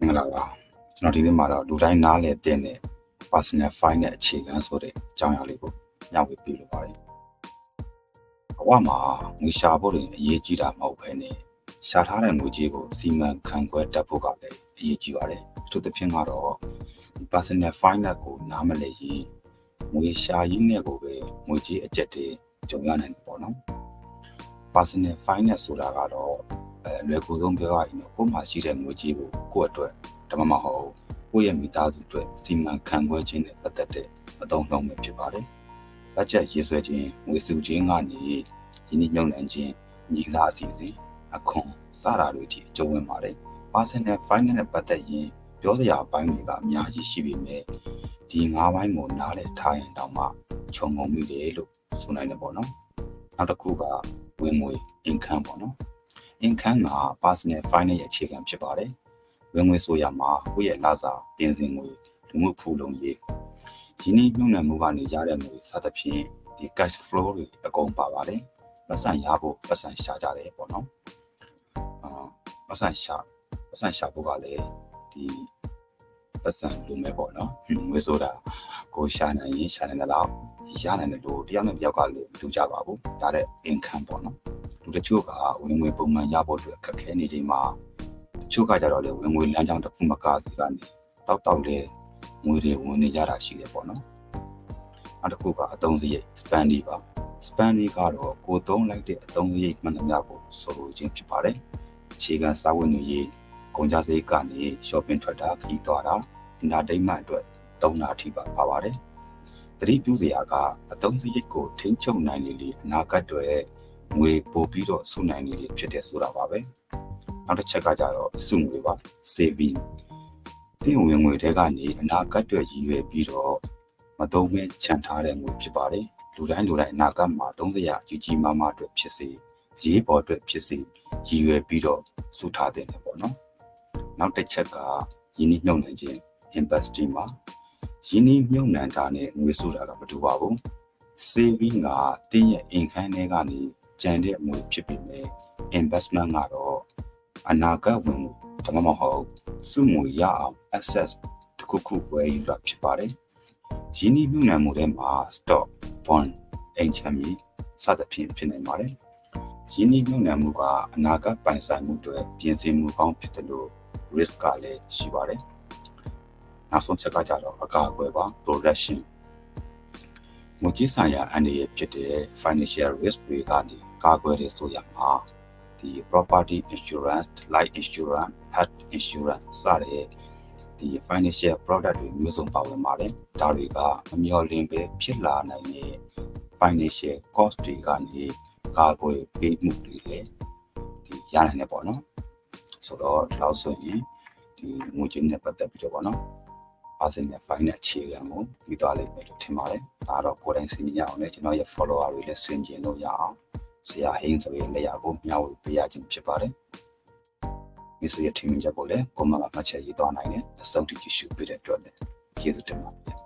မင်္ဂလာပါကျွန်တော်ဒီနေ့မှာတော့လူတိုင်းနားလည်တဲ့နဲ့ personal file နဲ့အခြေခံဆိုတဲ့အကြောင်းအရာလေးကိုညှဝေပြလိုပါတယ်ဘဝမှာငွေရှာဖို့ရင်အရေးကြီးတာမဟုတ်ဘဲနဲ့ရှာထားတဲ့ငွေကြေးကိုစီမံခန့်ခွဲတတ်ဖို့ကလည်းအရေးကြီးပါတယ်အထူးသဖြင့်ကတော့ personal finance ကိုနားမလည်ရင်ငွေရှာရင်းနဲ့ကိုပဲငွေကြေးအကျက်တွေကြုံရနိုင်တယ်ပေါ့နော် personal finance ဆိုတာကတော့ အဲလွယ်ကူဆုံးပြောရရင်တော့ကိုယ်မှာရှိတဲ့ငွေကြေးကိုကိုယ့်အတွက်ဒါမှမဟုတ်ကိုယ့်ရဲ့မိသားစုအတွက်စီမံခန့်ခွဲခြင်းနဲ့ပတ်သက်တဲ့အသုံးအနှုန်းပဲဖြစ်ပါတယ်။ဘတ်ဂျက်ရေးဆွဲခြင်းငွေစုခြင်းကနေယင်းနှိမ့်နှံခြင်းညီစားအစီအစဉ်အခွန်စတာတွေအထိအကျုံးဝင်ပါတယ်။ personal finance နဲ့ပတ်သက်ရင်ပြောစရာအပိုင်းတွေကအများကြီးရှိပေမဲ့ဒီ၅ဘိုင်းကိုနားလည်ထားရင်တောင်မှခြုံငုံမိတယ်လို့ဆိုနိုင်တယ်ပေါ့နော်။နောက်တစ်ခုကဝင်ငွေ income ပေါ့နော် income က personal finance ရဲ့အခြေခံဖြစ်ပါတယ်ဝင်ငွေဆိုရမှာကိုယ့်ရဲ့လစာပြင်ဆင်ငွေလူမှုဖူလုံရေးရင်းနှီးမြှုပ်နှံမှုကနေရတဲ့ငွေစသဖြင့်ဒီ cash flow တွေအကုန်ပါပါတယ်ပတ်စံရဖို့ပတ်စံရှာကြတယ်ပေါ့နော်အာပတ်စံရှာပတ်စံရှာဖို့ကလည်းဒီပတ်စံလူမဲ့ပေါ့နော်ငွေဆိုတာကိုရှာနိုင်ရင်ရှာနိုင်တဲ့လောက်ရနိုင်တယ်လို့တယောက်နဲ့တယောက်ကလည်းမတူကြပါဘူးဒါတဲ့ income ပေါ့နော် လူတချို့ကဝင်ငွေပုံမှန်ရဖို့အတွက်ခက်ခဲနေချိန်မှာတချို့ကကြတော့လေဝင်ငွေလမ်းကြောင်းတစ်ခုမကစီကနေတောက်တောက်လေငွေတွေဝင်နေကြတာရှိတယ်ပေါ့နော်နောက်တစ်ခုကအသုံးစရိတ် spend ပါ spend ကတော့ကိုသုံးလိုက်တဲ့အသုံးစရိတ်မှန်သမျှကိုဆိုလိုခြင်းဖြစ်ပါတယ်အခြေခံစာဝင်တွေရေးကုန်ကြစရိတ်ကနေ shopping ထွက်တာခရီးသွားတာ entertainment အတွက်သုံးတာအထိပါပါပါတယ်သတိပြုစရာကအသုံးစရိတ်ကိုထိန်းချုပ်နိုင်လေလေအနာဂတ်တွေ ငွေပို့ပြီးတော့စုနိုင်နေလေဖြစ်တယ်ဆိုတာပါပဲနောက်တစ်ချက်ကကြတော့စုငွေပါ saving တင်ဝင်ငွေတွေကနေအနာဂတ်တွေရည်ရွယ်ပြီးတော့မသုံးမဲခြံထားတဲ့ငွေဖြစ်ပါတယ်လူတိုင်းလူတိုင်းအနာဂတ်မှာသုံးစရာကြီးကြီးမားမားအတွက်ဖြစ်စေအရေးပေါ်အတွက်ဖြစ်စေရည်ရွယ်ပြီးတော့စုထားတဲ့တယ်ပေါ့နော်နောက်တစ်ချက်ကယင်းနှိမ့်နှုံနှံခြင်း investing မှာယင်းနှိမ့်မြုံနှံတာနဲ့ငွေစုတာကမတူပါဘူး saving ကတင်းရဲ့ income တွေကနေ ကျန်တဲ့ငွေဖြစ်ပေမဲ့ investment ကတော့အနာဂတ်ဝင်ငွေဒါမှမဟုတ်စုငွေရအောင် access တစ်ခုခုဝယ်ယူတာဖြစ်ပါတယ်။ရင်းနှီးမြှုပ်နှံမှုတွေမှာ stock, bond, အိမ်ချမ်းမြေစသဖြင့်ဖြစ်နိုင်ပါတယ်။ရင်းနှီးမြှုပ်နှံမှုကအနာဂတ်ပိုင်ဆိုင်မှုတွေပြင်ဆင်မှုကောင်းဖြစ်တယ်လို့ risk ကလည်းရှိပါတယ်။နောက်ဆုံးချက်ကကြတော့အကာအကွယ်ပါ production ငွေကြေးဆိုင်ရာအန္တရာယ်ဖြစ်တဲ့ financial risk တွေကနေ ကာကွယ်ရဆိုရမှာဒီ property insurance, life insurance, health insurance စတဲ့ဒီ financial product တွေမျိုးစုံပါဝင်ပါတယ်။ဒါတွေကမမျှော်လင့်ပဲဖြစ်လာနိုင်တဲ့ financial cost တွေကနေကာကွယ်ပေးမှုတွေလည်းဒီရနိုင်တယ်ပေါ့နော်။ဆိုတော့ဒီလောက်ဆိုရင်ဒီငွေကြေးနဲ့ပတ်သက်ပြီးတော့ပေါ့နော်။ personal finance အခြေခံကိုပြီးသွားလိမ့်မယ်လို့ထင်ပါတယ်။ဒါတော့ကိုယ်တိုင်စဉ်းကြည့်ရအောင်လေကျွန်တော်ရဲ့ follower တွေလည်းစဉ်းကျင်လို့ရအောင် ဆရာဟင်းဆိုရင်နေရာကိုမျှဝေပေးရခြင်းဖြစ်ပါတယ်။ဒီဆိုရထင်မြင်ချက်ကိုလည်းကိုမကမှတ်ချက်ရေးသွားနိုင်တယ်။အဆုံးထိကြည့်ရှုပေးတဲ့အတွက်လည်းကျေးဇူးတင်ပါတယ်